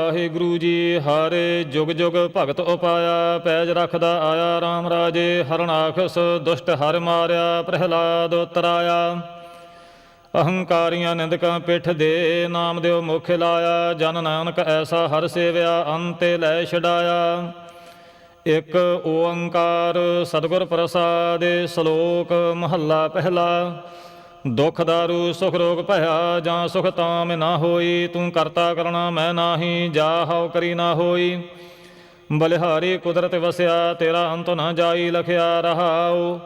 ਵਾਹਿਗੁਰੂ ਜੀ, ਹਰ ਜੁਗ ਜੁਗ ਭਗਤ ਉਪਾਇਆ, ਪੈਜ ਰੱਖਦਾ ਆਇਆ RAM ਰਾਜੇ ਹਰਨਾਖਸ ਦੁਸ਼ਟ ਹਰ ਮਾਰਿਆ, ਪ੍ਰਹਿਲਾਦ ਉਤਰਾਇਆ। ਅਹੰਕਾਰੀਆਂ ਨਿੰਦਕਾਂ ਪਿੱਠ ਦੇ ਨਾਮ ਦਿਓ ਮੁਖ ਲਾਇਆ, ਜਨ ਨਾਨਕ ਐਸਾ ਹਰ ਸੇਵਿਆ ਅੰਤੇ ਲੈ ਛਡਾਇਆ। ਇਕ ਓੰਕਾਰ ਸਤਿਗੁਰ ਪ੍ਰਸਾਦ, ਸ਼ਲੋਕ ਮਹੱਲਾ ਪਹਿਲਾ। ਦੁਖ ਦਾਰੂ, ਸੁਖ ਰੋਗ ਭਇਆ, ਜਾਂ ਸੁਖ ਤਾਮ ਨਾ ਹੋਈ, ਤੂੰ ਕਰਤਾ ਕਰਣਾ ਮੈਂ ਨਾਹੀ, ਜਾ ਹਉ ਕਰੀ ਨਾ ਹੋਈ। ਬਲਿਹਾਰੀ ਕੁਦਰਤ ਵਸਿਆ, ਤੇਰਾ ਅੰਤ ਨਾ ਜਾਈ, ਲਖਿਆ ਰਹਾਉ।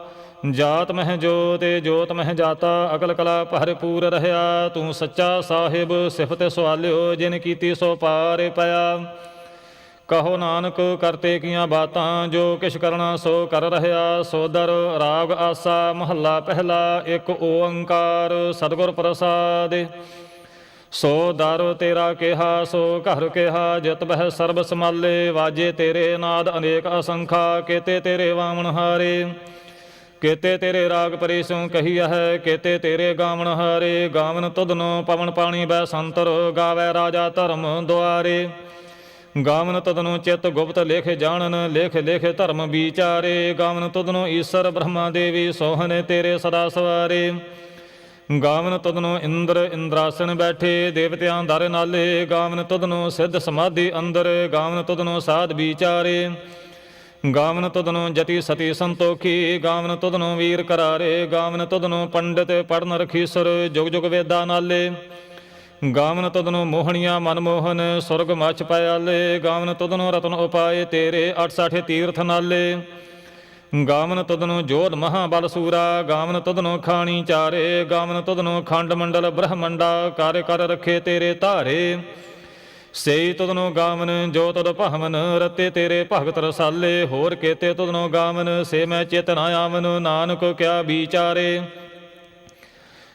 ਜਾਤ ਮਹਿ ਜੋਤਿ ਜੋਤ ਮਹਿ ਜਾਤਾ, ਅਕਲ ਕਲਾ ਭਰਪੂਰ ਰਹਾ ਤੂੰ ਸੱਚਾ ਸਾਹਿਬ, ਸਿਫਤ ਸਵਾਲਿਓ, ਜਿਨ ਕੀਤੀ ਸੋ ਪਾਰ ਪਿਆ। ਕਹੋ ਨਾਨਕ, ਕਰਤੇ ਕੀਆਂ ਬਾਤਾਂ, ਜੋ ਕਿਛ ਕਰਨਾ ਸੋ ਕਰ ਰਹਾ ਸੋਦਰ ਰਾਗ, ਆਸਾ, ਮਹੱਲਾ ਪਹਿਲਾ, ਇੱਕ ਓੰਕਾਰ, ਸਤਿਗੁਰ ਪ੍ਰਸਾਦ। ਸੋ ਦਰ ਤੇਰਾ ਕਿਹਾ, ਸੋ ਘਰ ਕਿਹਾ, ਜਿਤ ਬਹਿ ਸਰਬ ਸਮਾਲੇ ਵਾਜੇ ਤੇਰੇ ਨਾਦ, ਅਨੇਕ ਅਸੰਖਾ, ਕੇਤੇ ਤੇਰੇ ਵਾਮਣ ਹਾਰੇ। ਕੇਤੇ ਤੇਰੇ ਰਾਗ ਪਰੇਸੋਂ ਕਹੀਆ ਹੈ ਕੇਤੇ ਤੇਰੇ ਗਾਵਣ ਹਾਰੇ। ਗਾਵਨ ਤੁਧਨੋ ਪਵਨ ਪਾਣੀ ਬੈ ਸੰਤਰ, ਗਾਵੇ ਰਾਜਾ ਧਰਮ ਦੁਆਰੇ। ਗਾਵਨ ਤਦਨੁ ਚਿਤ ਗੁਪਤ ਲੇਖ ਜਾਣਨ, ਲੇਖ ਲੇਖ ਧਰਮ ਵਿਚਾਰੇ। ਗਾਵਨ ਤਦਨੁ ਈਸ਼ਰ ਬ੍ਰਹਮਾ ਦੇਵੀ, ਸੋਹਣੇ ਤੇਰੇ ਸਦਾ ਸਵਾਰੇ। ਗਾਵਨ ਤਦਨੁ ਇੰਦਰ ਇੰਦਰਾਸਨ ਬੈਠੇ, ਦੇਵਤਿਆਂ ਦਰ ਨਾਲੇ। ਗਾਵਨ ਤਦਨੁ ਸਿੱਧ ਸਮਾਧੀ ਅੰਦਰ, ਗਾਵਨ ਤਦਨੁ ਸਾਧ ਵਿਚਾਰੇ। ਗਾਵਨ ਤਦਨੁ ਜਤੀ ਸਤੀ ਸੰਤੋਖੀ, ਗਾਵਨ ਤਦਨੁ ਵੀਰ ਕਰਾਰੇ। ਗਾਵਨ ਤਦਨੁ ਪੰਡਿਤ ਪੜਨ ਰਖੀਸਰ, ਜੁਗ ਜੁਗ ਵੇਦਾ ਨਾਲੇ। ਗਾਵਨ ਤਦਨੁ ਮੋਹਣੀਆਂ ਮਨਮੋਹਨ, ਸੁਰਗ ਮਛ ਪਿਆਲੇ ਗਾਵਨ ਤਦਨੁ ਰਤਨ ਉਪਾਏ ਤੇਰੇ 68 ਤੀਰਥ ਨਾਲੇ। ਗਾਵਨ ਤਦਨੁ ਜੋਧ ਮਹਾਬਲ ਸੂਰਾ। ਗਾਵਨ ਤਦਨੁ ਖਾਣੀ ਚਾਰੇ। ਗਾਵਨ ਤਦਨੁ ਖੰਡ ਮੰਡਲ ਬ੍ਰਹਮੰਡਾ। ਕਰ ਕਰ ਰਖੇ ਤੇਰੇ ਧਾਰੇ। ਸੇਈ ਤਦਨੁ ਗਾਵਨ ਜੋ ਤਦ ਭਾਵਨ, ਰਤੇ ਤੇਰੇ ਭਗਤ ਰਸਾਲੇ। ਹੋਰ ਕੇਤੇ ਤਦਨੁ ਗਾਵਨ, ਸੇ ਮੈਂ ਚਿਤ ਆਵਨ। ਨਾਨਕ ਕਿਆ ਵਿਚਾਰੇ।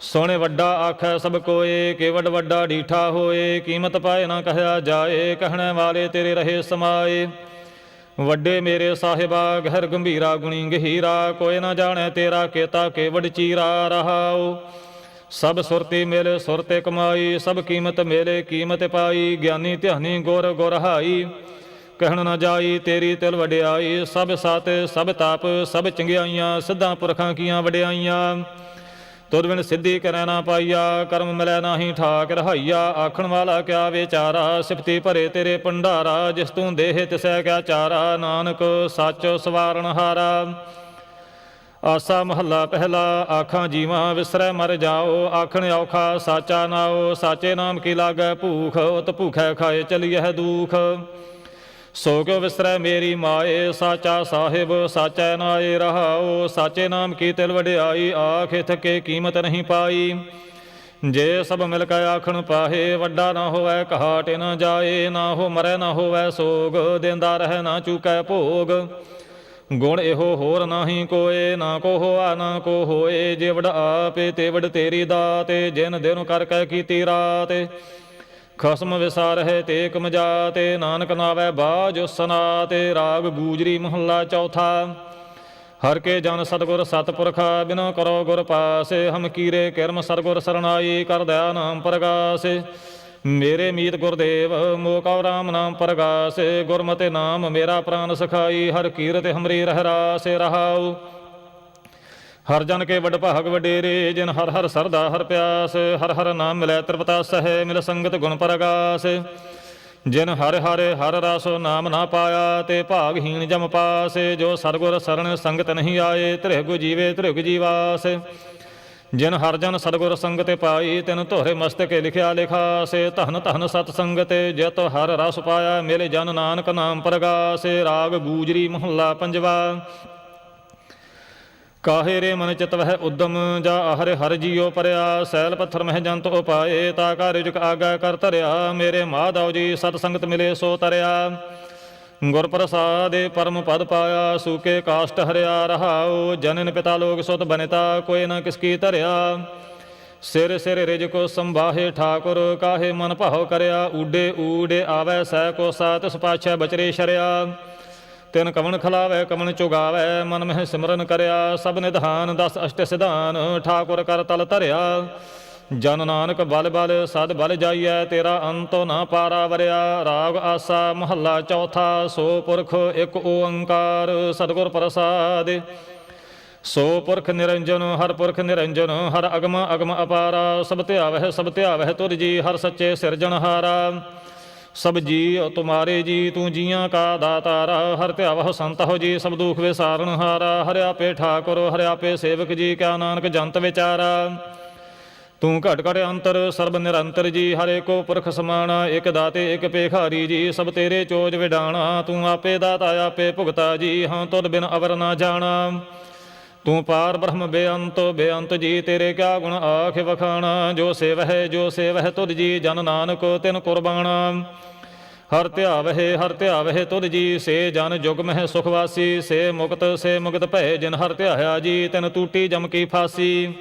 ਸੋਹਣੇ ਵੱਡਾ ਆਖੈ ਸਭ ਕੋਏ ਕੇਵਡ ਵੱਡਾ ਡੀਠਾ ਹੋਏ, ਕੀਮਤ ਪਾਏ ਨਾ ਕਹਿਆ ਜਾਏ, ਕਹਿਣੇ ਵਾਲੇ ਤੇਰੇ ਰਹੇ ਸਮਾਏ। ਵੱਡੇ ਮੇਰੇ ਸਾਹਿਬਾ, ਗਹਿਰ ਗੰਭੀਰਾ ਗੁਣੀ ਗਹੀਰਾ, ਕੋਈ ਨਾ ਜਾਣੈ ਤੇਰਾ ਕੇਤਾ ਕੇਵਡ ਚੀਰਾ ਰਹਾਉ। ਸਭ ਸੁਰਤੀ ਮੇਲੇ ਸੁਰਤੇ ਕਮਾਈ, ਸਭ ਕੀਮਤ ਮੇਲੇ ਕੀਮਤ ਪਾਈ, ਗਿਆਨੀ ਧਿਆਨੀ ਗੁਰ ਗੁਰਹਾਈ ਕਹਿਣ ਨਾ ਜਾਈ ਤੇਰੀ ਤਿਲ ਵਡਿਆਈ, ਸਭ ਸਤ ਸਭ ਤਾਪ, ਸਭ ਚੰਗਿਆਈਆਂ, ਸਿੱਧਾਂ ਪੁਰਖਾਂ ਕੀਆਂ ਵਡਿਆਈਆਂ। ਤੁਧ ਬਿਨ ਸਿੱਧੀ ਕਰੈ ਨਾ ਪਾਈਆ, ਕਰਮ ਮਿਲੈ ਨਾਹੀ ਠਾਕ ਰਹਾਈਆ ਆਖਣ ਵਾਲਾ ਕਿਆ ਵਿਚਾਰਾ, ਸਿਫਤੀ ਭਰੇ ਤੇਰੇ ਭੰਡਾਰਾ, ਜਿਸ ਤੂੰ ਦੇਹ ਤਿਸੈ ਕਿਆ ਚਾਰਾ। ਨਾਨਕ ਸੱਚ ਸਵਾਰਨ ਹਾਰਾ। ਆਸਾ ਮਹੱਲਾ ਪਹਿਲਾ, ਆਖਾਂ ਜੀਵਾਂ ਵਿਸਰੈ ਮਰ ਜਾਓ। ਆਖਣ ਔਖਾ ਸਾਚਾ ਨਾਓ, ਸਾਚੇ ਨਾਮ ਕੀ ਲਾਗੈ ਭੂਖ, ਉਤ ਭੂਖੈ ਖਾਏ ਚਲੀਐ ਦੁਖ। ਸੋ ਕਿਉ ਵਿਸਰੈ ਮੇਰੀ ਮਾਏ, ਸਾਚਾ ਸਾਹਿਬ, ਸਾਚੈ ਨਾਏ ਰਹਾਓ ਸਾਚੇ ਨਾਮ ਕੀ ਤਿਲ ਵਡਿਆਈ, ਆਖੇ ਥਕੇ ਕੀਮਤ ਨਹੀਂ ਪਾਈ। ਜੇ ਸਭ ਮਿਲ ਕੇ ਆਖਣ ਪਾਹੇ, ਵੱਡਾ ਨਾ ਹੋਵੇ ਕਹਾਟੇ ਨਾ ਜਾਏ, ਨਾ ਹੋ ਮਰੈ ਨਾ ਹੋਵੇ ਸੋਗ, ਦਿੰਦਾ ਰਹਿ ਨਾ ਚੁਕੈ ਭੋਗ। ਗੁਣ ਇਹੋ ਹੋਰ ਨਾਹੀ ਕੋਏ, ਨਾ ਕੋ ਹੋਆ, ਨਾ ਕੋ ਹੋਏ, ਜੇ ਵਡ ਆਪੇ, ਤੇ ਵਡ ਤੇਰੀ ਦਾਤੇ, ਜਿਨ ਦਿਨ ਕਰ ਕੈ ਕੀਤੀ ਰਾਤ। ਖਸਮ ਵਿਸਾਰ ਤੇ ਕਮਜਾ ਤੇ ਨਾਨਕ ਨਾਵੇ ਬਾਜ ਸਨਾ ਤੇ ਰਾਗ ਗੂਜਰੀ ਮਹੱਲਾ ਚੌਥਾ। ਹਰ ਕੇ ਜਨ ਸਤਗੁਰ ਸਤਪੁਰਖਾ, ਬਿਨੋ ਕਰੋ ਗੁਰ ਪਾਸੇ, ਹਮ ਕੀਰੇ ਕਿਰਮ ਸਰਗੁਰ ਸਰਣਾਈ, ਕਰ ਦਇਆ ਨਾਮ ਪ੍ਰਗਾਸੇ। ਮੇਰੇ ਮੀਤ ਗੁਰਦੇਵ ਮੋਕਾ ਰਾਮ ਨਾਮ ਪ੍ਰਗਾਸੇ। ਗੁਰਮਤਿ ਨਾਮ ਮੇਰਾ ਪ੍ਰਾਨ ਸਖਾਈ, ਹਰ ਕੀਰਤ ਹਮਰੀ ਰਹਿ ਰਾਸੇ ਰਹਾਉ। ਹਰ ਜਨ ਕੇ ਵਡ ਭਾਗ ਵਡੇਰੇ, ਜਿਨ ਹਰ ਹਰ ਸਰਦਾ ਹਰ ਪਿਆਸ, ਹਰ ਹਰ ਨਾਮ ਮਿਲੈ ਤ੍ਰਿਪਤਾ ਸਹਿ ਮਿਲ ਸੰਗਤ ਗੁਣ ਪ੍ਰਗਾਸ। ਜਿਨ ਹਰ ਹਰ ਹਰ ਰਸ ਨਾਮ ਨਾ ਪਾਇਆ, ਤੇ ਭਾਗਹੀਣ ਜਮ ਪਾਸੇ। ਜੋ ਸਰਗੁਰ ਸਰਣ ਸੰਗਤ ਨਹੀਂ ਆਏ ਤ੍ਰਿਗੁ ਜੀਵੇ ਤ੍ਰਿਗੁ ਜੀਵਾਸ। ਜਿਨ ਹਰ ਜਨ ਸਤਗੁਰ ਸੰਗਤੇ ਪਾਈ, ਤਿਨ ਧੋਰੇ ਮਸਤਕੇ ਲਿਖਿਆ ਲਿਖਾਸੇ। ਧਨ ਧਨ ਸਤ ਸੰਗਤੇ, ਜਿਤ ਹਰ ਰਸ ਪਾਇਆ, ਮਿਲੇ ਜਨ ਨਾਨਕ ਨਾਮ ਪ੍ਰਗਾਸੇ। ਰਾਗ ਗੂਜਰੀ ਮਹੱਲਾ ਪੰਜਵਾ। ਕਾਹੇ ਰੇ ਮਨ ਚਿਤ ਵਹਿ ਉਦਮ, ਜਾ ਆਹਰੇ ਹਰ ਜੀਉ ਪਰਿਆ, ਸੈਲ ਪੱਥਰ ਮਹਿ ਜੰਤ ਉਪਾਏ, ਤਾ ਕਾ ਰਿਜਕ ਆਗਾ ਕਰ ਧਰਿਆ, ਮੇਰੇ ਮਾਧਵ ਜੀ ਸਤ ਸੰਗਤ ਮਿਲੇ ਸੋ ਤਰਿਆ। ਗੁਰ ਪ੍ਰਸਾਦੇ ਪਰਮ ਪਦ ਪਾਇਆ, ਸੂਕੇ ਕਾਸ਼ਟ ਹਰਿਆ ਰਹਾਉ, ਜਨਨ ਪਿਤਾ ਲੋਕ ਸੁਤ ਬਨਿਤਾ, ਕੋਈ ਨਾ ਕਿਸ ਕੀ ਧਰਿਆ। ਸਿਰ ਸਿਰ ਰਿਜ ਕੋ ਸੰਭਾਹੇ ਠਾਕੁਰ, ਕਾਹੇ ਮਨ ਭਾਉ ਕਰਿਆ, ਊਡੇ ਊਡੇ ਆਵੈ ਸਹਿ ਕੋ ਸਾਤ ਸਪਾਛੈ ਬਚਰੇ ਸ਼ਰਿਆ। ਤਿਨ ਕਵਣ ਖਲਾਵੈ, ਕਵਣ ਚੁਗਾਵੈ, ਮਨ ਮਹਿ ਸਿਮਰਨ ਕਰਿਆ, ਸਭ ਨਿਧਾਨ ਦਸ ਅਸ਼ਟ ਸਿਧਾਨ, ਠਾਕੁਰ ਕਰ ਤਲ ਧਰਿਆ। ਜਨ ਨਾਨਕ ਬਲ ਬਲ, ਸਦ ਬਲ ਜਾਈਐ, ਤੇਰਾ ਅੰਤੋ ਨਾ ਪਾਰਾ ਵਰਿਆ। ਰਾਗ ਆਸਾ ਮਹੱਲਾ ਚੌਥਾ, ਸੋ ਪੁਰਖ ਇੱਕ ਓੰਕਾਰ, ਸਤਿਗੁਰ ਪ੍ਰਸਾਦ। ਸੋ ਪੁਰਖ ਨਿਰੰਜਨ, ਹਰ ਪੁਰਖ ਨਿਰੰਜਨ, ਹਰ ਅਗਮ ਅਗਮ ਅਪਾਰਾ। ਸਭ ਧਿਆਵਹਿ ਸਭ ਧਿਆਵਹਿ ਤੁਰ ਜੀ, ਹਰ ਸੱਚੇ ਸਿਰਜਣਹਾਰਾ। ਸਭ ਜੀ ਤੁਮਾਰੇ ਜੀ, ਤੂੰ ਜੀਆਂ ਕਾ ਦਾਤਾਰਾ, ਹਰ ਧਿਆਵਹ ਸੰਤ ਹੋ ਜੀ, ਸਭ ਦੁਖ ਵਿਸਾਰਨ ਹਾਰਾ, ਹਰਿ ਆਪੇ ਠਾਕੁਰ, ਹਰਿ ਆਪੇ ਸੇਵਕ ਜੀ, ਕਿਆ ਨਾਨਕ ਜੰਤ ਵਿਚਾਰਾ। ਤੂੰ ਘਟ ਘਟ ਅੰਤਰ, ਸਰਬ ਨਿਰੰਤਰ ਜੀ, ਹਰੇ ਕੋ ਪੁਰਖ ਸਮਾਣਾ, ਇਕ ਦਾਤੇ, ਇਕ ਪੇਖਾਰੀ ਜੀ, ਸਭ ਤੇਰੇ ਚੋਜ ਵਿਡਾਣਾ, ਤੂੰ ਆਪੇ ਦਾਤਾ, ਆਪੇ ਭੁਗਤਾ ਜੀ, ਹਾਂ ਤੁਧ ਬਿਨ ਅਵਰ ਨਾ ਜਾਣਾ। ਤੂੰ ਪਾਰ ਬ੍ਰਹਮ ਬੇਅੰਤ ਬੇਅੰਤ ਜੀ ਤੇਰੇ ਕਿਆ ਗੁਣ ਆਖ ਵਖਾਣ, ਜੋ ਸੇਵਹਿ ਜੋ ਸੇਵਹਿ ਤੁਧ ਜੀ ਜਨ ਨਾਨਕ ਤਿਨ ਕੁਰਬਾਨਾ। ਹਰ ਧਿਆਵਹਿ ਹਰ ਧਿਆਵਹਿ ਤੁਧ ਜੀ, ਸੇ ਜਨ ਜੁਗ ਮਹਿ ਸੁਖਵਾਸੀ ਸੇ ਮੁਕਤ ਸੇ ਮੁਕਤ ਭੈ ਜਿਨ ਹਰ ਧਿਆਇਆ ਜੀ, ਤਿਨ ਟੂਟੀ ਜਮ ਕੀ ਫਾਸੀ।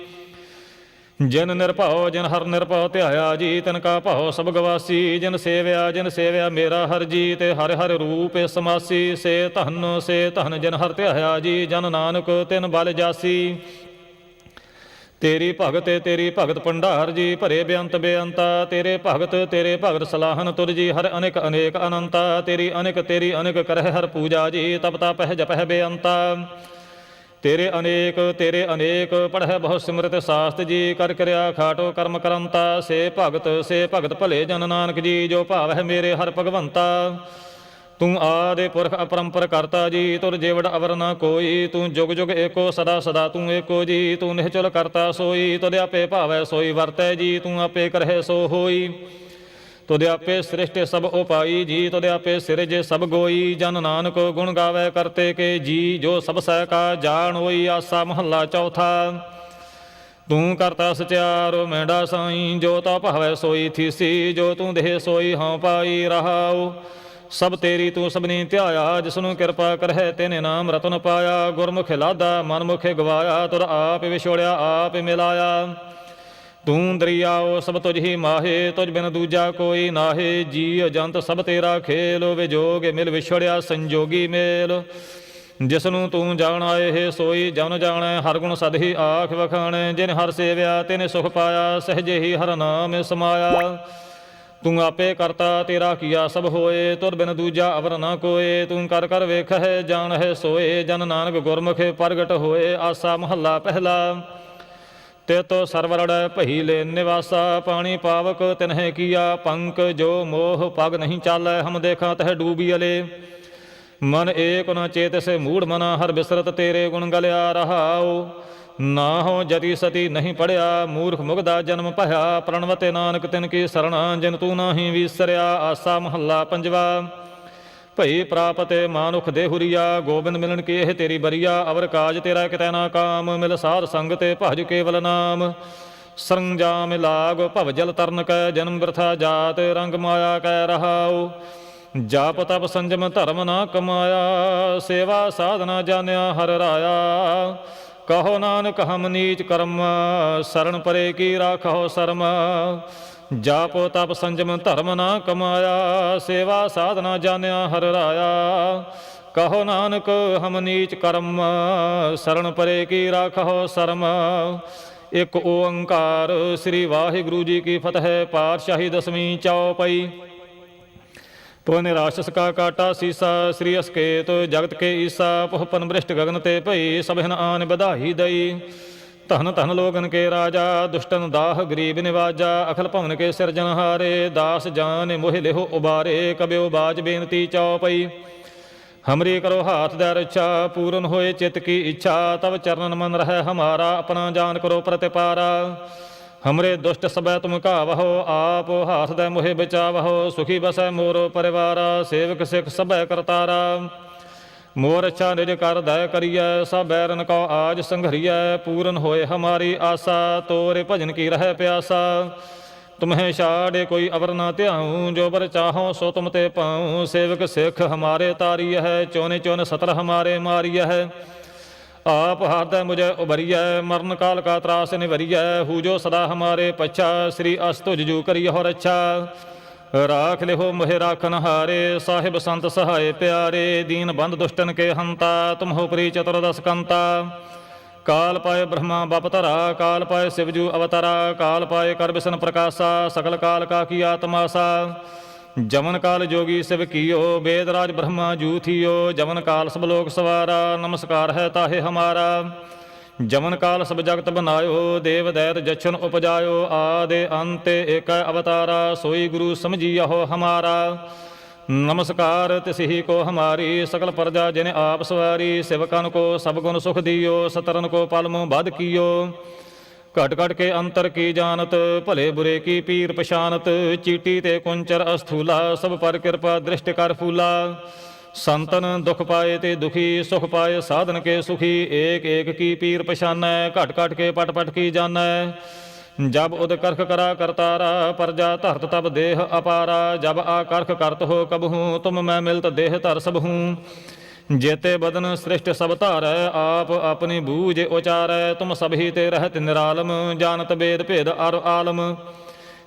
ਜਿਨ ਨਿਰਭਉ, ਜਿਨ ਹਰ ਨਿਰਭਉ, ਧਿਆਇਆ ਜੀ ਤਿਨ ਕਾ ਭਉ, ਸਭ ਗਵਾਸੀ, ਜਿਨ ਸੇਵਿਆ ਜਿਨ ਸੇਵਿਆ, ਮੇਰਾ ਹਰ ਜੀ ਤੇ ਹਰ ਹਰ ਰੂਪ ਸਮਾਸੀ, ਸੇ ਧਨ ਸੇ ਧਨ, ਜਿਨ ਹਰ ਧਿਆਇਆ ਜੀ, ਜਨ ਨਾਨਕ, ਤਿਨ ਬਲ ਜਾਸੀ। ਤੇਰੀ ਭਗਤ ਤੇਰੀ ਭਗਤ ਭੰਡਾਰ ਜੀ, ਭਰੇ ਬੇਅੰਤ ਬੇਅੰਤਾ, ਤੇਰੇ ਭਗਤ ਤੇਰੇ ਭਗਤ ਸਲਾਹਨ ਤੁਰ ਜੀ, ਹਰ ਅਨੇਕ ਅਨੇਕ ਅਨੰਤਾ, ਤੇਰੀ ਅਨੇਕ ਤੇਰੀ ਅਨੇਕ ਕਰਹਿ ਹਰ ਪੂਜਾ ਜੀ, ਤਪ ਤਪਹਿ ਜਪਹਿ ਬੇਅੰਤਾ। ਤੇਰੇ ਅਨੇਕ ਤੇਰੇ ਅਨੇਕ, ਪੜ੍ਹੈ ਬਹੁ ਸਿਮਰਤ ਸਾਸਤ ਜੀ, ਕਰ ਕਰਿਆ ਖਾਟੋ ਕਰਮ ਕਰੰਤਾ ਸੇ ਭਗਤ ਸੇ ਭਗਤ ਭਲੇ ਜਨ ਨਾਨਕ ਜੀ, ਜੋ ਭਾਵ ਹੈ ਮੇਰੇ ਹਰ ਭਗਵੰਤਾ। ਤੂੰ ਆਦਿ ਪੁਰਖ ਅਪਰੰਪਰ ਕਰਤਾ ਜੀ, ਤੁਰ ਜੀਵੜ ਅਵਰ ਨਾ ਕੋਈ, ਤੂੰ ਜੁਗ ਜੁਗ ਏਕੋ ਸਦਾ ਸਦਾ ਤੂੰ ਏਕੋ ਜੀ, ਤੂੰ ਨਿਹਚਲ ਕਰਤਾ ਸੋਈ, ਤੁਧ ਆਪੇ ਭਾਵੈ ਸੋਈ ਵਰਤੈ ਜੀ, ਤੂੰ ਆਪੇ ਕਰਹਿ ਸੋ ਹੋਈ। ਤੁਧ ਆਪੇ ਸ੍ਰਿਸ਼ਟ ਸਭ ਉਪਾਈ ਜੀ, ਤੁਧ ਆਪੇ ਸਿਰਜੇ ਸਭ ਗੋਈ। ਜਨ ਨਾਨਕ ਗੁਣ ਗਾਵੇ ਕਰਤੇ ਕੇ ਜੀ, ਜੋ ਸਭ ਸਹਿ ਕਾ ਜਾਣ ਹੋਈ ਆਸਾ ਮਹੱਲਾ ਚੌਥਾ। ਤੂੰ ਕਰਤਾ ਸਚਿਆਰ, ਮੈਂਡਾ ਸਾਈ, ਜੋ ਤਾ ਭਾਵੈ ਸੋਈ ਥੀਸੀ, ਜੋ ਤੂੰ ਦੇਹ ਸੋਈ ਹਉ ਪਾਈ ਰਹਾਉ। ਸਭ ਤੇਰੀ ਤੂੰ ਸਭਨੀ ਧਿਆਇਆ, ਜਿਸ ਨੂੰ ਕਿਰਪਾ ਕਰਹਿ ਤੇਨੇ ਨਾਮ ਰਤਨ ਪਾਇਆ। ਗੁਰਮੁਖ ਲਾਦਾ, ਮਨਮੁਖ ਗਵਾਇਆ, ਤੁਰ ਆਪ ਵਿਛੋੜਿਆ, ਆਪ ਮਿਲਾਇਆ। ਤੂੰ ਦਰਿਆਓ ਸਭ ਤੁਝ ਹੀ ਮਾਹੇ, ਤੁਝ ਬਿਨ ਦੂਜਾ ਕੋਈ ਨਾਹੇ। ਜੀ ਅਜੰਤ ਸਭ ਤੇਰਾ ਖੇਲ ਵਿਜੋਗ ਮਿਲ ਵਿਛੜਿਆ ਸੰਜੋਗੀ ਮੇਲ। ਜਿਸ ਨੂੰ ਤੂੰ ਆਏ ਇਹ ਸੋਈ ਜਨ ਜਾਣੈ, ਹਰ ਗੁਣ ਸਦ ਹੀ ਆਖ ਵਖਾਣੈ। ਜਿਨ ਹਰ ਸੇਵਿਆ, ਤਿਨ ਸੁਖ ਪਾਇਆ, ਸਹਜੇ ਹੀ ਹਰ ਨਾਮ ਸਮਾਇਆ। ਤੂੰ ਆਪੇ ਕਰਤਾ, ਤੇਰਾ ਕੀਆ ਸਭ ਹੋਏ, ਤੁਰ ਬਿਨ ਦੂਜਾ ਅਵਰ ਨਾ ਕੋਏ। ਤੂੰ ਕਰ ਕਰ ਜਾਣ ਹੈ ਸੋਏ। ਜਨ ਨਾਨਕ ਗੁਰਮੁਖੇ ਪ੍ਰਗਟ ਹੋਏ, ਆਸਾ ਮਹੱਲਾ ਪਹਿਲਾ। ਤੇ ਸਰਵਰੜ ਭਈ ਲੈ ਨਿਵਾਸਾ, ਪਾਣੀ ਪਾਵਕ ਤਿਨਹਿ ਕੀਆ, ਪੰਕ ਜੋ ਮੋਹ ਪਗ ਨਹੀਂ ਚਾਲੈ, ਹਮ ਦੇਖਾਂ ਤਹਿ ਡੂਬੀ ਅਲੇ। ਮਨ ਏਕ ਨ ਚੇਤ ਸੇ ਮੂੜ ਮਨਾ, ਹਰ ਬਿਸਰਤ ਤੇਰੇ ਗੁਣ ਗਲਿਆ ਰਹਾਉ। ਨਾ ਹੋ ਜਤੀ ਸਤੀ ਨਹੀਂ ਪੜਿਆ, ਮੂਰਖ ਮੁਗਦਾ ਜਨਮ ਭਇਆ। ਪ੍ਰਣਵਤੇ ਨਾਨਕ ਤਿਨ ਕੀ ਸਰਣਾ, ਜਿਨ ਤੂੰ ਨਾਹੀ ਵਿਸਰਿਆ, ਆਸਾ ਮਹੱਲਾ ਪੰਜਵਾ। ਭਈ ਪ੍ਰਾਪਤੇ ਮਾਨੁਖ ਦੇਹੁਰੀਆ ਗੋਬਿੰਦ ਮਿਲਣ ਕੀ ਇਹ ਤੇਰੀ ਬਰੀਆ, ਅਵਰ ਕਾਜ ਤੇਰਾ ਕਿਤੈ ਨਾ ਕਾਮ, ਮਿਲ ਸਾਧ ਸੰਗ ਤੇ ਭਜ ਕੇਵਲ ਨਾਮ। ਸਰੰਜਾਮ ਲਾਗ ਭਵ ਜਲ ਤਰਨ ਕੈ, ਜਨਮ ਬਿਰਥਾ ਜਾਤ, ਰੰਗ ਮਾਇਆ ਕੈ ਰਹਾਉ। ਜਾਪ ਤਪ ਸੰਜਮ ਧਰਮ ਨਾ ਕਮਾਇਆ, ਸੇਵਾ ਸਾਧਨਾ ਜਾਣਿਆ ਹਰ ਰਾਇਆ। ਕਹੋ ਨਾਨਕ ਹਮ ਨੀਚ ਕਰਮ ਸਰਣ ਪਰੇ ਕੀ ਰਾਖੋ ਸਰਮ। ਜਾਪੋ ਤਪ ਸੰਜਮ ਧਰਮ ਨਾ ਕਮਾਇਆ, ਸੇਵਾ ਸਾਧਨਾ ਜਾਣਿਆ ਹਰ ਰਾਇਆ। ਕਹੋ ਨਾਨਕ, ਹਮ ਨੀਚ ਕਰਮ, ਸਰਣ ਪਰੇ ਕੀ ਰਾਖੋ ਸਰਮ। ਇਕ ਓੰਕਾਰ ਸ੍ਰੀ ਵਾਹਿਗੁਰੂ ਜੀ ਕੀ ਫਤਿਹ, ਪਾਤਸ਼ਾਹੀ ਦਸਵੀਂ ਚੌਪਈ। ਪੁਨ ਰਾਸ਼ਸ ਕਾ ਕਾਟਾ ਸੀਸਾ, ਸ੍ਰੀ ਅਸਕੇਤ ਜਗਤ ਕੇ ਈਸਾ ਪੁਹਪਨ ਬ੍ਰਿਸ਼ਟ ਗਗਨ ਤੇ ਭਈ ਸਭਨ ਆਨ ਬਧਾਈ ਦਈ। ਧਨ ਧਨ ਲੋਗਨ ਕੇ ਰਾਜਾ, ਦੁਸ਼ਟਨ ਦਾਹ ਗਰੀਬ ਨਿਵਾਜਾ, ਅਖਲ ਭਵਨ ਕੇ ਸਿਰਜਨ ਸਿਰਜਨਹਾਰੇ ਦਾਸ ਜਾਨ ਮੋਹਿ ਲਿਹੋ ਉਬਾਰੇ ਕਬਿਓ ਬਾਜ ਬੇਨਤੀ ਚਉਪਈ ਹਮਰੀ ਕਰੋ ਹਾਥ ਦਾ ਰਛਾ, ਪੂਰਨ ਹੋਏ ਚਿਤ ਕੀ ਇੱਛਾ ਤਬ ਚਰਨਨ ਮਨ ਰਹਿ ਹਮਾਰਾ, ਆਪਣਾ ਜਾਨ ਕਰੋ ਪ੍ਰਤਿਪਾਰਾ। ਹਮਰੇ ਦੁਸ਼ਟ ਸਬੈ ਤੁਮ ਘਾਵਹੋ, ਆਪ ਹਾਥ ਦੇ ਮੋਹਿ ਬਚਾਵਹੋ, ਸੁਖੀ ਬਸੈ ਮੋਰੋ ਪਰਿਵਾਰਾ, ਸੇਵਕ ਸਿਖ ਸਭੈ ਕਰਤਾਰਾ। ਮੋਰ ਅੱਛਾ ਨਿਜ ਕਰ ਦਇ ਕਰੀਐ, ਸਭ ਬੈਰਨ ਕੋ ਆਜ ਸੰਘਰੀਐ, ਪੂਰਨ ਹੋਏ ਹਮਾਰੀ ਆਸਾ, ਤੋਰੇ ਭਜਨ ਕੀ ਰਹਿ ਪਿਆਸਾ। ਤੁਮਹਿ ਛਾੜੇ ਕੋਈ ਅਵਰ ਨਾ ਧਿਆਉ, ਜੋ ਬਰ ਚਾਹੋ ਸੋ ਤੁਮ ਤੇ ਪਾਉ। ਸੇਵਕ ਸਿੱਖ ਹਮਾਰੇ ਤਾਰੀ ਹੈ ਚੋਨੇ ਚੋਨ ਸਤਰ ਹਮਾਰੇ ਮਾਰੀ ਹੈ ਆਪ ਹਾਰਦੈ ਮੁਝੇ ਉਭਰੀਐ, ਮਰਨ ਕਾਲ ਕਾ ਤਰਾਸ ਨਿਵਰੀਐ। ਹੂ ਜੋ ਸਦਾ ਹਮਾਰੇ ਪਛਾ, ਸ੍ਰੀ ਅਸਤੁਜ ਜੂ ਕਰੀ ਹੋ ਰੱਛਾ ਰਾਖ ਲਿਹੋ ਮੋਹਿ ਰਾਖਨ ਹਾਰੇ ਸਾਹਿਬ ਸੰਤ ਸਹਾਏ ਪਿਆਰੇ, ਦੀਨ ਬੰਦ ਦੁਸ਼ਟਨ ਕੇ ਹੰਤਾ, ਤੁਮਹੋ ਪ੍ਰੀ ਚਤੁਰਦਸ ਕੰਤਾ। ਕਾਲ ਪਾਏ ਬ੍ਰਹਮਾ ਬਪਤਰਾ ਕਾਲ ਪਾਏ ਸਿਵਜੂ ਅਵਤਾਰਾ, ਕਾਲ ਪਾਏ ਕਰਬਿਸਨ ਪ੍ਰਕਾਸ਼ਾ ਸਕਲ ਕਾਲ ਕਾ ਕੀ ਆਤਮਾਸਾ ਜਮਨ ਕਾਲ ਜੋਗੀ ਸਿਵ ਕੀਓ ਬੇਦਰਾਜ ਬ੍ਰਹਮਾ ਜੂਥੀਓ ਜਮਨ ਕਾਲ ਸਭ ਲੋਕ ਸਵਾਰਾ, ਨਮਸਕਾਰ ਹੈ ਤਾਹੇ ਹਮਾਰਾ। ਜਮਨ ਕਾਲ ਸਭ ਜਗਤ ਬਨਾਇਓ, ਦੇਵ ਦੈਤ ਜਛਨ ਉਪਜਾਇਓ, ਆਦੇ ਅੰਤੇ ਏਕੈ ਅਵਤਾਰਾ, ਸੋਈ ਗੁਰੂ ਸਮਝੀ ਆਹੋ ਹਮਾਰਾ। ਨਮਸਕਾਰ ਤਿਸਹੀ ਕੋ ਹਮਾਰੀ, ਸਕਲ ਪਰਜਾ ਜਿਨ ਆਪ ਸਵਾਰੀ ਸਿਵਕਨ ਕੋ ਸਭ ਗੁਣ ਸੁਖ ਦਿਓ, ਸਤਰਨ ਕੋ ਪਲਮੁ ਬਦ ਕੀਓ। ਘਟ ਘਟ ਕੇ ਅੰਤਰ ਕੀ ਜਾਣਤ, ਭਲੇ ਬੁਰੇ ਕੀ ਪੀਰ ਪਛਾਨਤ, ਚੀਟੀ ਤੇ ਕੁੰਚਰ ਅਸਥੂਲਾ, ਸਭ ਪਰ ਕਿਰਪਾ ਦ੍ਰਿਸ਼ਟ ਕਰ ਫੂਲਾ। ਸੰਤਨ ਦੁਖ ਪਾਏ ਤੇ ਦੁਖੀ, ਸੁਖ ਪਾਏ ਸਾਧਨ ਕੇ ਸੁਖੀ, ਏਕ ਏਕ ਕੀ ਪੀਰ ਪਛਾਨੈ, ਘਟ ਘਟ ਕੇ ਪਟ ਪਟ ਕੀ ਜਾਣੈ। ਜਬ ਉਦ ਕਰਖ ਕਰਾ ਕਰਤਾਰਾ ਪਰਜਾ ਧਰਤ ਤਬ ਦੇਹ ਅਪਾਰਾ। ਜਬ ਆ ਕਰਖ ਕਰਤ ਹੋ ਕਬਹੂ, ਤੁਮ ਮੈਂ ਮਿਲਤ ਦੇਹ ਧਰ ਹੂੰ ਜੇਤੇ ਬਦਨ ਸ੍ਰਿਸ਼ਟ ਸਭ ਧਾਰੈ, ਆਪ ਆਪਣੀ ਬੂਝ ਉਚਾਰੈ। ਤੁਮ ਸਭੀ ਤੇ ਰਹਿਤ ਨਿਰਾਲਮ, ਜਾਣਤ ਬੇਦ ਭੇਦ ਅਰ ਆਲਮ।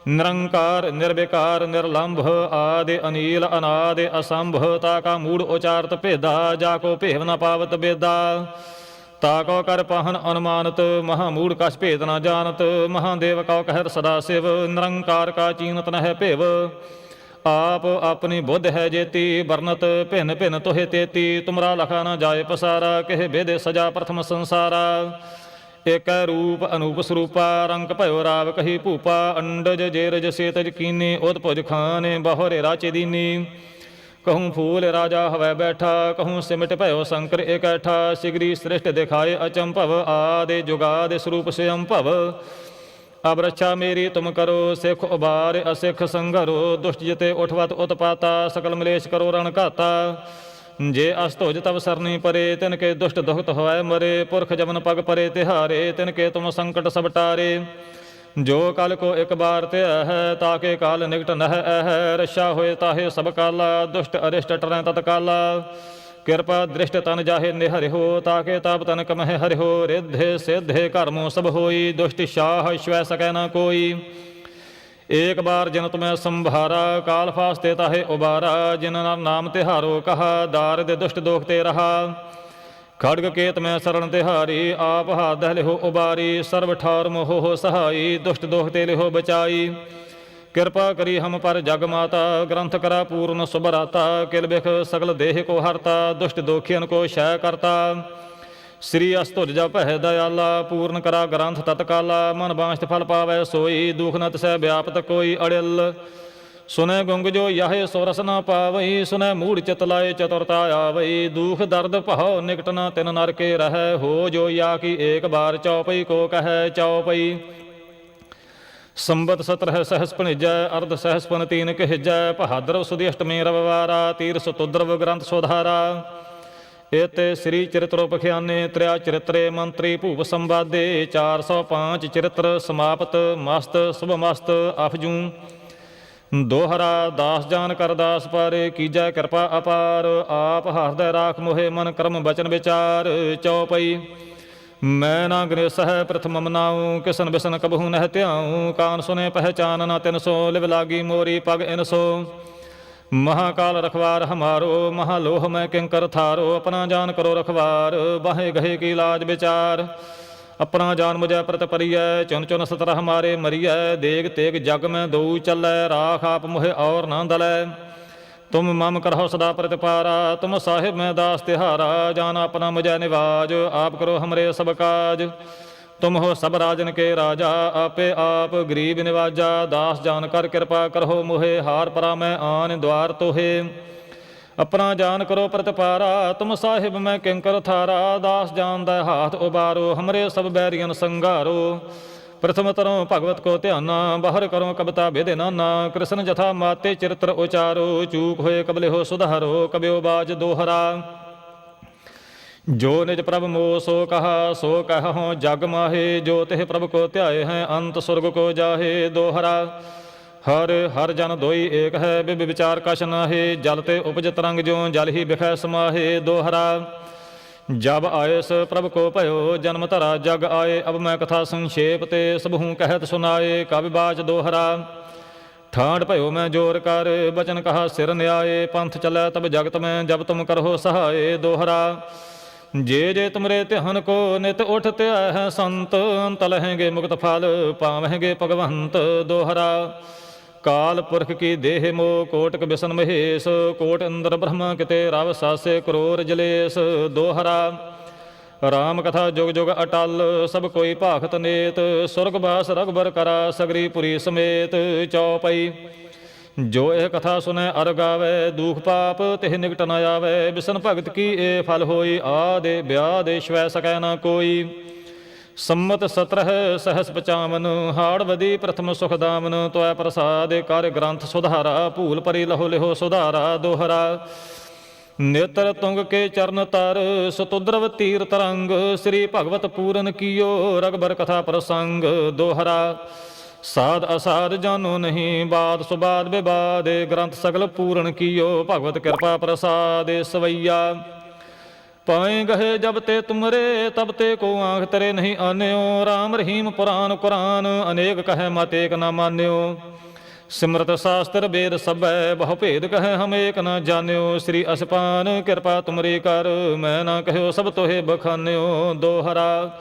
ਨਿਰੰਕਾਰ ਨਿਰਬਿਕਾਰ ਨਿਰਲੰਭ, ਆਦਿ, ਅਨੀਲ, ਅਨਾਦਿ, ਅਸੰਭ, ਤਾ ਕਾ ਮੂੜ ਉਚਾਰਤ ਭੇਦਾ, ਜਾ ਕੋ ਭੇਵ ਨ ਪਾਵਤ ਬੇਦਾ। ਤਾ ਕੋ ਕਰ ਪਹਨ ਅਨੁਮਾਨਤ, ਮਹਾ ਮੂੜ ਕਛ ਭੇਦ ਨ ਜਾਣਤ ਮਹਾਦੇਵ ਕਉ ਕਹਿਰ ਸਦਾ ਸਿਵ, ਨਿਰੰਕਾਰ ਕਾ ਚੀਨਤ ਨ ਹੈ ਭੇਵ। ਆਪ ਆਪਣੀ ਬੁੱਧ ਹੈ ਜੇਤੀ ਵਰਨਤ ਭਿੰਨ ਭਿੰਨ ਤੋਹੇ ਤੇਤੀ, ਤੁਮਰਾ ਲਖਾ ਨ ਜਾਏ ਪਸਾਰਾ, ਕਹਿ ਬੇਦੇ ਸਜਾ ਪ੍ਰਥਮ ਸੰਸਾਰਾ। ਏਕੈ ਰੂਪ ਅਨੂਪ ਸਰੂਪਾ, ਰੰਗ ਭਇਓ ਰਾਵ ਕਹੀ ਭੂਪਾ, ਅੰਡਜ ਜੇਰਜ ਸੇਤਜ ਕੀਨੀ ਉਤ ਭੁਜ ਖਾਨੇ ਬਹੋਰੇ ਰਾਚੇ ਦੀਨੀ। ਕਹੂੰ ਫੂਲ ਰਾਜਾ ਹਵੈ ਬੈਠਾ, ਕਹੂੰ ਸਿਮਟ ਭਇਓ ਸ਼ੰਕਰ ਇਕੈਠਾ ਸਿਗਰੀ ਸ੍ਰਿਸ਼ਟ ਦਿਖਾਏ ਅਚੰਭਵ, ਆਦੇ ਦੇ ਸਰੂਪ ਸਿਅੰਭਵ। ਅਬ ਰੱਛਾ ਮੇਰੀ ਤੁਮ ਕਰੋ, ਸਿਖ ਉਬਾਰ ਅਸਿਖ ਸੰਗਰੋ ਦੁਸ਼ਟ ਜਿਤੇ ਉਠਵਤ ਉਤਪਾਤਾ, ਸਕਲ ਮਲੇਸ਼ ਕਰੋ ਰਣ ਘਾਤਾ। ਜੇ ਅਸਤੋਜ ਤਵ ਸਰਨੀ ਪਰੇ ਤਿਨ ਕੇ ਦੁਸ਼ਟ ਦੁਖਤ ਹੋਇ ਮਰੇ, ਪੁਰਖ ਜਮਨ ਪਗ ਪਰੇ ਤਿਹਾਰੇ ਤਿਨ ਕੇ ਤੁਮ ਸੰਕਟ ਸਭ ਟਾਰੇ। ਜੋ ਕਲ ਕੋ ਇੱਕ ਬਾਰ ਤੇ ਹੈ, ਤਾਕੇ ਕਾਲ ਨਿਕਟ ਨਹਿ ਹੈ ਰਸ਼ਾ ਹੋਏ ਤਾਹੇ ਸਭ ਕਾਲਾ, ਦੁਸ਼ਟ ਅਰਿਸ਼ਟ ਟਰੈ ਤਤ ਕਾਲਾ। ਕਿਰਪਾ ਦ੍ਰਿਸ਼ਟ ਤਨ ਜਾਹੇ ਨਿਹਰਿਓ ਤਾਕੇ ਤਾਪ ਤਨ ਕਮਹਿ ਹਰਿਓ ਰਿਧੇ ਸਿਧੇ ਕਰਮੋ ਸਭ ਹੋਈ, ਦੁਸ਼ਟ ਸ਼ਾਹ ਸ਼ਵੈ ਸਕੈ ਨਾ ਕੋਈ। ਏਕ ਬਾਰ ਜਨ ਤੁਮੈ ਸੰਭਾਰਾ, ਕਾਲ ਫਾਸਤੇ ਤਾਹੇ ਉਬਾਰਾ, ਜਿਨ ਨਾਮ ਤਿਹਾਰੋ ਕਹਾ, ਦਾਰ ਦੇ ਦੁਸ਼ਟ ਦੋਖ ਤੇ ਰਹਾ। ਖੜਗ ਕੇਤ ਮੈਂ ਸਰਣ ਤਿਹਾਰੀ, ਆਪ ਹਾਦ ਲਿਹੋ ਉਬਾਰੀ, ਸਰਬ ਠਾਰ ਮੋਹ ਸਹਾਈ, ਦੁਸ਼ਟ ਦੋਖ ਤੇ ਲਿਹੋ ਬਚਾਈ। ਕਿਰਪਾ ਕਰੀ ਹਮ ਪਰ ਜਗ ਮਾਤਾ, ਗ੍ਰੰਥ ਕਰਾ ਪੂਰਨ ਸੁਭਰਾਤਾ, ਕਿਲ ਬਿਖ ਸਗਲ ਦੇਹ ਕੋ ਹਰਤਾ, ਦੁਸ਼ਟ ਦੋਖੀਨ ਕੋ ਸ਼ੈ ਕਰਤਾ। ਸ੍ਰੀ ਅਸਤੁਜ ਜਾ ਪਹਿ ਦਇਆਲਾ, ਪੂਰਨ ਕਰਾ ਗ੍ਰੰਥ ਤਤਕਾਲਾ, ਮਨ ਬਾਂਸ਼ਤ ਫਲ ਪਾਵੈ ਸੋਈ, ਦੁਖ ਨਤ ਤਸੈ ਵਿਆਪਤ ਕੋਈ ਅੜਿਲ। ਸੁਨੈ ਗੁੰਗ ਜੋ ਯਾਹੇ ਸੁਰਸ ਨ ਪਾਵਈ, ਸੁਨੈ ਮੂੜ ਚਿਤ ਲਾਏ ਚਤੁਰਤਾ ਆਵਈ। ਦੁਖ ਦਰਦ ਭਉ ਨਿਕਟ ਨ ਤਿਨ ਨਰ ਕੇ ਰਹੈ, ਹੋ ਜੋ ਯਾ ਕੀ ਏਕ ਬਾਰ ਚੌਪਈ ਕੋ ਕਹੈ ਚੌਪਈ। ਸੰਬਤ ਸਤਰਹ ਸਹਸ ਭਣਿਜੈ, ਅਰਧ ਸਹਸ ਪਨ ਤੀਨ ਕਹਿਜੈ, ਬਹਾਦਰ ਸੁਦੀ ਅਸ਼ਟਮੀ ਰਵਵਾਰਾ ਤੀਰ ਸੁਤੁਦਰਵ ਗ੍ਰੰਥ ਸੁਧਾਰਾ। ਇਤੇ ਸ੍ਰੀ ਚਰਿਤ੍ਰ ਤ੍ਰਿਆ ਚਰਿਤਰੇ ਮੰਤਰੀ ਭੂਪ ਸੰਵਾਦੇ 405 ਚਰਿਤ੍ਰ ਸਮਾਪਤ, ਮਸਤ, ਸੁਭ ਮਸਤ ਅਫਜੂ ਦੋਹਰਾ ਦਾਸ ਜਾਨ ਕਰ ਦਾਸ ਪਾਰੇ, ਕੀਜੈ ਕਿਰਪਾ ਅਪਾਰ, ਆਪ ਹਰਦੈ ਰਾਖ ਮੋਹਿ ਮਨ ਕਰਮ ਬਚਨ ਵਿਚਾਰ, ਚਉਪਈ। ਮੈਂ ਨਾ ਗ੍ਰੇਸ ਹੈ ਪ੍ਰਥਮ ਮਨਾਉ, ਕਿਸਨ ਬਿਸਨ ਕਬਹੂ ਨਹਿ ਧਿਆਉ, ਕਾਨ ਸੁਨੇ ਪਹਿਚਾਨ ਨਾ ਤਿਨ ਸੋ, ਲਿਵ ਲਾਗੀ ਮੋਰੀ ਪਗ ਇਨ ਸੋ। ਮਹਾਕਾਲ ਰਖਵਾਰ ਹਮਾਰੋ, ਮਹਾਲੋਹ ਮੈਂ ਕਿੰਕਰ ਥਾਰੋ, ਆਪਣਾ ਜਾਨ ਕਰੋ ਰਖਵਾਰ ਬਾਹੇ ਗਹੇ ਕੀ ਲਾਜ ਵਿਚਾਰ। ਆਪਣਾ ਜਾਨ ਮੁਝੈ ਪ੍ਰਤ ਪਰਿਐ, ਚੁਨ ਚੁਨ ਸਤਰ ਹਮਾਰੇ ਮਰੀਐ, ਦੇਗ ਤੇਗ ਜਗ ਮੈਂ ਦਉ ਚੱਲੈ, ਰਾਖ ਆਪ ਮੁਹਿ ਔਰ ਨਾ ਦਲੈ। ਤੁਮ ਮਮ ਕਰਹੁ ਸਦਾ ਪ੍ਰਤਿਪਾਰਾ, ਤੁਮ ਸਾਹਿਬ ਮੈਂ ਦਾਸ ਤਿਹਾਰਾ, ਜਾਨ ਆਪਣਾ ਮੁਝੈ ਨਿਵਾਜ, ਆਪ ਕਰੋ ਹਮਰੇ ਸਭ ਕਾਜ। ਤੁਮ ਹੋ ਸਭ ਰਾਜਨ ਕੇ ਰਾਜਾ, ਆਪੇ ਆਪ ਗਰੀਬ ਨਿਵਾਜਾ, ਦਾਸ ਜਾਨ ਕਰ ਕਿਰਪਾ ਕਰੋ ਮੋਹੇ, ਹਾਰ ਪਰਾ ਮੈਂ ਆਨ ਦਵਾਰ ਤੋਹੇ। ਆਪਣਾ ਜਾਨ ਕਰੋ ਪ੍ਰਤਪਾਰਾ, ਤੁਮ ਸਾਹਿਬ ਮੈਂ ਕਿੰਕਰ ਥਾਰਾ ਦਾਸ ਜਾਨ ਦਾ ਹਾਥ ਉਬਾਰੋ, ਹਮਰੇ ਸਭ ਬੈਰੀਆਂ ਸੰਘਾਰੋ। ਪ੍ਰਥਮ ਤਰੋਂ ਭਗਵਤ ਕੋ ਧਿਆਨਾ, ਬਾਹਰ ਕਰੋ ਕਬਤਾ ਬੇਦੇ ਨਾਨਾ, ਕ੍ਰਿਸ਼ਨ ਜਥਾ ਮਾਤੇ ਚਰਿਤਰ ਉਚਾਰੋ, ਚੂਕ ਹੋਏ ਕਬਲੇ ਹੋ ਸੁਧਾਰੋ ਕਬਿਓ ਬਾਜ ਦੋਹਰਾ। ਜੋ ਨਿਜ ਪ੍ਰਭ ਮੋ ਸੋ ਕਹਾ, ਸੋ ਕਹਹੁ, ਜਗ ਮਾਹੇ, ਜੋ ਤਿਹ ਪ੍ਰਭ ਕੋ ਧਿਆਏ ਹੈ, ਅੰਤ ਸੁਰਗ ਕੋ ਜਾਹੇ ਦੋਹਰਾ। ਹਰ ਹਰ ਜਨ ਦੋਈ ਏਕ ਹੈ, ਬਿਬ ਵਿਚਾਰ ਕਛ ਨਾਹੇ, ਜਲ ਤੇ ਉਪਜ ਤਰੰਗ ਜੋ ਜਲ ਹੀ ਬਿਖੈ ਸਮਾਹੇ ਦੋਹਰਾ। ਜਬ ਆਇਸ ਪ੍ਰਭ ਕੋ ਭਇਓ, ਜਨਮ ਧਰਾ ਜਗ ਆਏ, ਅਬ ਮੈਂ ਕਥਾ ਸੰਖੇਪ ਤੇ ਸਭੂ ਕਹਿਤ ਸੁਨਾਏ ਕਵਿ ਬਾਚ ਦੋਹਰਾ। ਠਾੜ ਭਇਓ ਮੈਂ ਜੋਰ ਕਰ, ਬਚਨ ਕਹਾ ਸਿਰ ਨਿਆਏ, ਪੰਥ ਚਲੈ ਤਬ ਜਗਤ ਮੈਂ, ਜਬ ਤੁਮ ਕਰੋ ਸਹਾਏ ਦੋਹਰਾ। ਜੇ ਜੇ ਤੁਮਰੇ ਧਿਆਨ ਕੋ ਨਿਤ ਉਠ ਧਿਆ ਸੰਤ, ਅੰਤ ਲਹਿਗੇ ਮੁਕਤ ਫਲ ਪਾਵਹਿਗੇ ਭਗਵੰਤ ਦੋਹਰਾ। ਕਾਲ ਪੁਰਖ ਕੀ ਦੇਹ ਮੋ ਕੋਟਕ ਬਿਸਨ ਮਹੇਸ਼, ਕੋਟ ਅੰਦਰ ਬ੍ਰਹਮਾ ਕਿਤੇ ਰਵ ਸਾਸੇ ਕਰੋਰ ਜਲੇਸ ਦੋਹਰਾ। ਰਾਮ ਕਥਾ ਜੁਗ ਜੁਗ ਅਟਲ, ਸਭ ਕੋਈ ਭਾਖਤ ਨੇਤ, ਸੁਰਗ ਬਾਸ ਰਗਬਰ ਕਰਾ ਸਗਰੀ ਪੁਰੀ ਸਮੇਤ ਚਉਪਈ ਜੋ ਇਹ ਕਥਾ ਸੁਨੈ ਅਰ ਗਾਵੇ, ਦੁਖ ਪਾਪ ਤਿਹ ਨਿਕਟ ਨ ਆਵੇ। ਬਿਸਨ ਭਗਤ ਕੀ ਇਹ ਫਲ ਹੋਈ, ਆਦੇ ਵਿਆਹ ਦੇ ਸ਼ਵੈ ਸਕੈ ਨਾ ਕੋਈ। ਸੰਮਤ 17 ਸਹਸ ਪਚਾਵਨ ਹਾੜਵਦੀ ਪ੍ਰਥਮ ਸੁਖ ਦਾਮਨ ਤੋਇ ਪ੍ਰਸਾਦ ਕਰ ਗ੍ਰੰਥ ਸੁਧਾਰਾ, ਭੂਲ ਪਰੀ ਲਹੋ ਲਿਹੋ ਸੁਧਾਰਾ, ਦੋਹਰਾ। ਨੇਤਰ ਤੁੰਗ ਕੇ ਚਰਨ ਤਰ, ਸਤੁਦਰਵ ਤੀਰ ਤਰੰਗ। ਸ੍ਰੀ ਭਗਵਤ ਪੂਰਨ ਕੀਓ, ਰਗਬਰ ਕਥਾ ਪ੍ਰਸੰਗ, ਦੋਹਰਾ। ਸਾਧ ਅਸਾਧ ਜਾਨੋ ਨਹੀਂ, ਬਾਦ ਸੁਬਾਦ ਵਿਵਾਦ ਗ੍ਰੰਥ ਸਗਲ ਪੂਰਨ ਕੀਓ, ਭਗਵਤ ਕਿਰਪਾ ਪ੍ਰਸਾਦ ਸਵਈਆ। ਪਾਏ ਗਏ ਜਬ ਤੇ ਤੁਮਰੇ, ਤਬ ਤੇ ਕੋ ਆਂਖ ਤਰੇ ਨਹੀਂ ਆਨਿਓ। RAM ਰਹੀਮ ਪੁਰਾਨ ਕੁਰਾਨ, ਅਨੇਕ ਕਹੈ ਮਤ ਏਕ ਨਾ ਮਾਨਿਓ। ਸਿਮਰਤ ਸਾਸਤਰ ਵੇਦ ਸਭੈ, ਬਹੁ ਭੇਦ ਕਹੈ ਹਮ ਏਕ ਨਾ ਜਾਣਿਓ। ਸ੍ਰੀ ਅਸਪਾਨ ਕਿਰਪਾ ਤੁਮਰੀ ਕਰ, ਮੈਂ ਨਾ ਕਹਿਓ ਸਭ ਤੋਹੇ ਬਖਾਨਿਓ ਦੋਹਰਾ।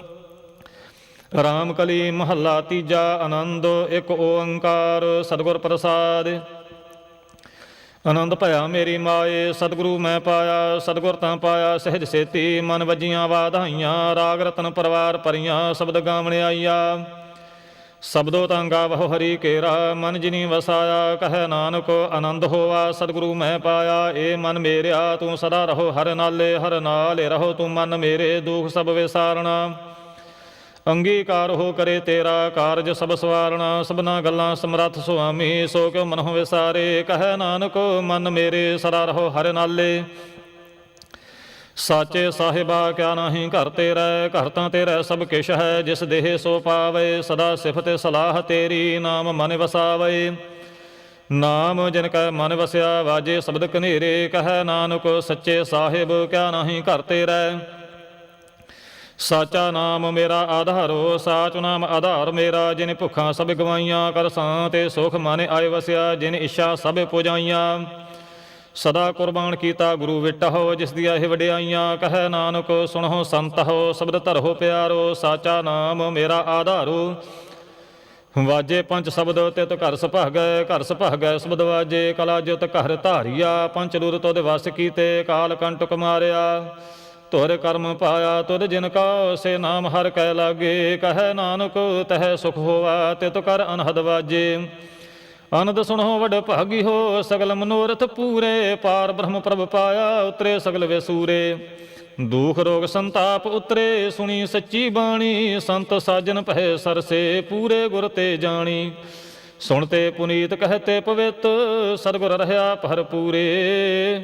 ਰਾਮ ਕਲੀ ਮਹੱਲਾ ਤੀਜਾ ਆਨੰਦ, ਇੱਕ ਓੰਕਾਰ, ਸਤਿਗੁਰ ਪ੍ਰਸਾਦ। ਆਨੰਦ ਭਇਆ ਮੇਰੀ ਮਾਏ, ਸਤਿਗੁਰੂ ਮੈਂ ਪਾਇਆ, ਸਤਿਗੁਰ ਤਾਂ ਪਾਇਆ, ਸਹਿਜ ਸੇਤੀ ਮਨ ਵਜੀਆਂ ਵਾਧਾਈਆਂ, ਰਾਗ ਰਤਨ ਪਰਵਾਰ ਪਰੀਆਂ ਸ਼ਬਦ ਗਾਵਣ ਆਈਆ। ਸਬਦੋ ਤਾਂ ਗਾਵਹੁ ਹਰੀ ਕੇਰਾ, ਮਨ ਜਿਨੀ ਵਸਾਇਆ, ਕਹੈ ਨਾਨਕ, ਆਨੰਦ ਹੋਆ, ਸਤਿਗੁਰੂ ਮੈਂ ਪਾਇਆ, ਏ ਮਨ ਮੇਰਿਆ, ਤੂੰ ਸਦਾ ਰਹੋ ਹਰ ਨਾਲੇ ਹਰ ਨਾਲੇ ਰਹੋ ਤੂੰ ਮਨ ਮੇਰੇ, ਦੁਖ ਸਭ ਵਿਸਾਰਣਾ। ਅੰਗੀਕਾਰ ਹੋ ਕਰੇ ਤੇਰਾ ਕਾਰਜ ਸਭ ਸਵਾਰਣਾ, ਸਭਨਾ ਗੱਲਾਂ ਸਮਰੱਥ ਸੁਆਮੀ, ਸੋ ਕਿਉ ਮਨਹੁ ਵਿਸਾਰੇ ਕਹੈ ਨਾਨਕ, ਮਨ ਮੇਰੇ ਸਦਾ ਰਹੋ ਹਰਿ ਨਾਲੇ। ਸਾਚੇ ਸਾਹਿਬਾ, ਕਿਆ ਨਾਹੀ ਘਰ ਤੇਰਾ ਘਰ ਤਾਂ ਤੇਰਾ ਸਭ ਕਿਛ ਹੈ, ਜਿਸ ਦੇਹ ਸੋ ਪਾਵੇ, ਸਦਾ ਸਿਫਤ ਸਲਾਹ ਤੇਰੀ, ਨਾਮ ਮਨ ਵਸਾਵੇ। ਨਾਮ ਜਿਨ ਕੈ ਮਨ ਵਸਿਆ, ਵਾਜੇ ਸ਼ਬਦ ਕਨੇਰੇ ਕਹੈ ਨਾਨਕ, ਸੱਚੇ ਸਾਹਿਬ, ਕਿਆ ਨਾਹੀ ਘਰ ਤੇਰਾ ਸਾਚਾ ਨਾਮ ਮੇਰਾ ਆਧਾਰੋ, ਸਾਚ ਨਾਮ ਆਧਾਰ ਮੇਰਾ, ਜਿਨ ਭੁੱਖਾਂ ਸਭ ਗਵਾਈਆਂ ਕਰ ਸਾਂ ਤੇ ਸੁਖ ਮਨ ਆਏ ਵਸਿਆ, ਜਿਨ ਇੱਛਾ ਸਭ ਪੁਜਾਈਆਂ। ਸਦਾ ਕੁਰਬਾਨ ਕੀਤਾ ਗੁਰੂ ਵਿਟਹੁ, ਜਿਸ ਦੀਆਂ ਇਹ ਵਡਿਆਈਆਂ, ਕਹੈ ਨਾਨਕ ਸੁਣੋ ਸੰਤਹੁ, ਸ਼ਬਦ ਧਰੋ ਪਿਆਰੋ, ਸਾਚਾ ਨਾਮ ਮੇਰਾ ਆਧਾਰੋ। ਵਾਜੇ ਪੰਜ ਸ਼ਬਦ, ਤਿਤ ਘਰ ਸੁਭਾਗੈ ਘਰ ਸੁਭਾਗੈ ਸ਼ਬਦ ਵਾਜੇ, ਕਲਾ ਜੁਤ ਘਰ ਧਾਰੀਆ, ਪੰਜ ਰੂਰ ਤੋਦ ਵਸ ਕੀਤੇ, ਕਾਲ ਕੰਟਕ ਮਾਰਿਆ। ਤੁਰ ਕਰਮ ਪਾਇਆ ਤੁਧ ਜਿਨ ਕਾ ਸੇ ਨਾਮ ਹਰ ਕੈ ਲਾਗੇ, ਕਹੈ ਨਾਨਕ ਤਹਿ ਸੁਖ ਹੋਵਾ ਤਿਤ ਕਰ ਅਨਹਦ ਵਾਜੇ। ਆਨੰਦ ਸੁਣੋ ਵਡ ਭਾਗੀ ਹੋ, ਸਗਲ ਮਨੋਰਥ ਪੂਰੇ, ਪਾਰ ਬ੍ਰਹਮ ਪ੍ਰਭ ਪਾਇਆ ਉਤਰੇ ਸਗਲ ਵਿਸੂਰੇ। ਦੁਖ ਰੋਗ ਸੰਤਾਪ ਉਤਰੇ, ਸੁਣੀ ਸੱਚੀ ਬਾਣੀ, ਸੰਤ ਸਾਜਨ ਪਹਿ ਸਰਸੇ, ਪੂਰੇ ਗੁਰ ਤੇ ਜਾਣੀ। ਸੁਣਤੇ ਪੁਨੀਤ ਕਹਤੇ ਪਵਿੱਤ ਸਤਿਗੁਰ ਰਹਾ ਭਰਪੂਰੇ।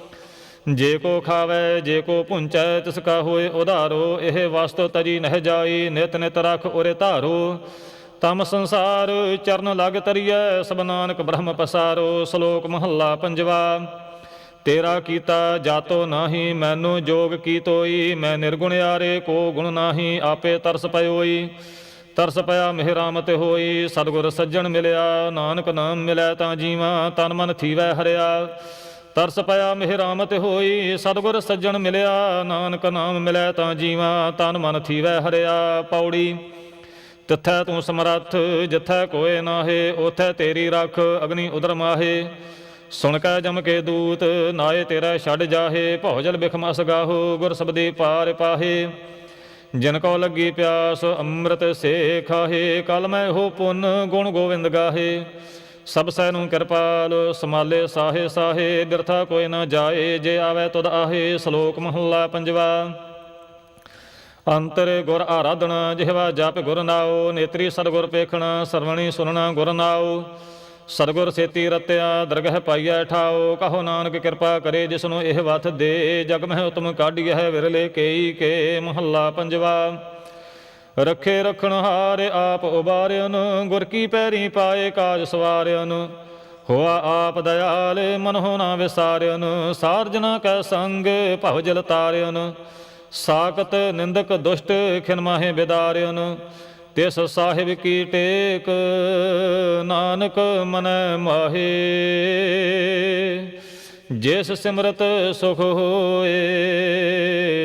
ਜੇ ਕੋ ਖਾਵੇ, ਜੇ ਕੋ ਪੁੰਚੈ, ਤਿਸ ਕਾ ਹੋਏ ਉਧਾਰੋ, ਇਹ ਵਸਤੋ ਤਰੀ ਨਹਿ ਜਾਈ, ਨਿਤ ਨਿਤ ਰਖ ਉਰੇ ਧਾਰੋ। ਤਮ ਸੰਸਾਰ ਚਰਨ ਲਗ ਤਰੀਐ, ਸਭ ਨਾਨਕ ਬ੍ਰਹਮ ਪਸਾਰੋ, ਸ਼ਲੋਕ ਮਹੱਲਾ ਪੰਜਵਾ। ਤੇਰਾ ਕੀਤਾ ਜਾਤੋ ਨਾਹੀ, ਮੈਨੂੰ ਜੋਗ ਕੀ ਤੋਈ, ਮੈਂ ਨਿਰਗੁਣ ਆਰੇ ਕੋ ਗੁਣ ਨਾਹੀ, ਆਪੇ ਤਰਸ ਪਇਓਈ ਤਰਸ ਪਿਆ ਮਿਹਰਾਮਤ ਹੋਈ, ਸਤਿਗੁਰ ਸੱਜਣ ਮਿਲਿਆ, ਨਾਨਕ ਨਾਮ ਮਿਲੈ ਤਾਂ ਜੀਵਾਂ, ਤਨ ਮਨ ਥੀਵੈ ਹਰਿਆ। ਤਰਸ ਪਿਆ ਮਿਹਰਾਮਤ ਹੋਈ, ਸਤਿਗੁਰ ਸੱਜਣ ਮਿਲਿਆ, ਨਾਨਕ ਨਾਮ ਮਿਲੈ ਤਾਂ ਜੀਵਾਂ, ਤਨ ਮਨ ਥੀਵੈ ਹਰਿਆ ਪੌੜੀ। ਤਿੱਥੈ ਤੂੰ ਸਮਰੱਥ, ਜਿੱਥੈ ਕੋਏ ਨਾਹੇ ਉਥੈ ਤੇਰੀ ਰੱਖ, ਅਗਨੀ ਉਦਰ ਮਾਹੇ। ਸੁਣ ਕੈ ਜਮ ਕੇ ਦੂਤ, ਨਾਏ ਤੇਰਾ ਛੱਡ ਜਾਹੇ, ਭੌਜਲ ਬਿਖਮਸ ਗਾਹੋ, ਗੁਰ ਸਬਦੀ ਪਾਰ ਪਾਹੇ। ਜਿਨ ਕੋ ਲੱਗੀ ਪਿਆਸ, ਅੰਮ੍ਰਿਤ ਸੇ ਖਾਹੇ ਕਲ ਮੈਂ ਹੋ ਪੁੰਨ ਗੁਣ ਗੋਵਿੰਦ ਗਾਹੇ। ਸਭ ਸੈ ਨੂੰ ਕਿਰਪਾਲ ਸਮਾਲੇ ਸਾਹੇ ਸਾਹੇ, ਬਿਰਥਾ ਕੋਈ ਨਾ ਜਾਏ, ਜੇ ਆਵੇ ਤੁਧ ਆਹੇ, ਸ਼ਲੋਕ ਮਹੱਲਾ ਪੰਜਵਾ। ਅੰਤਰ ਗੁਰ ਆਰਾਧਣਾ ਜਿਹਵਾ ਜਪ ਗੁਰ ਨਾਉ, ਨੇਤਰੀ ਸਤਗੁਰ ਪੇਖਣਾ, ਸਰਵਣੀ ਸੁਨਣਾ ਗੁਰ ਨਾਉ। ਸਤਗੁਰ ਸੇਤੀ ਰਤਿਆ, ਦਰਗਹ ਪਾਈਐ ਠਾਉ, ਕਹੋ ਨਾਨਕ ਕਿਰਪਾ ਕਰੇ ਜਿਸ ਨੂੰ ਇਹ ਵਥ ਦੇ, ਜਗ ਮਹਿ ਉਤਮ ਕਾਢੀ ਹੈ ਵਿਰਲੇ ਕੇਈ ਕੇ ਮਹੱਲਾ ਪੰਜਵਾ। ਰੱਖੇ ਰਖਣ ਹਾਰੇ ਆਪ ਉਬਾਰਿਆਨ ਗੁਰ ਕੀ ਪੈਰੀ ਪਾਏ ਕਾਜ ਸਵਾਰਿਆਨ ਹੋਆ ਆਪ ਦਇਆਲ, ਮਨ ਹੋ ਨਾ ਵਿਸਾਰਿਆਨ ਸਾਰਜਨਾ ਕੈ ਸੰਗ, ਭਵ ਜਲ ਤਾਰਿਆਨ ਸਾਕਤ ਨਿੰਦਕ ਦੁਸ਼ਟ, ਖਿਨ ਮਾਹੇ ਬਿਦਾਰਿਆਨ ਤਿਸ ਸਾਹਿਬ ਕੀ ਟੇਕ, ਨਾਨਕ ਮਨ ਮਾਹੇ। ਜਿਸ ਸਿਮਰਤ ਸੁਖ ਹੋਏ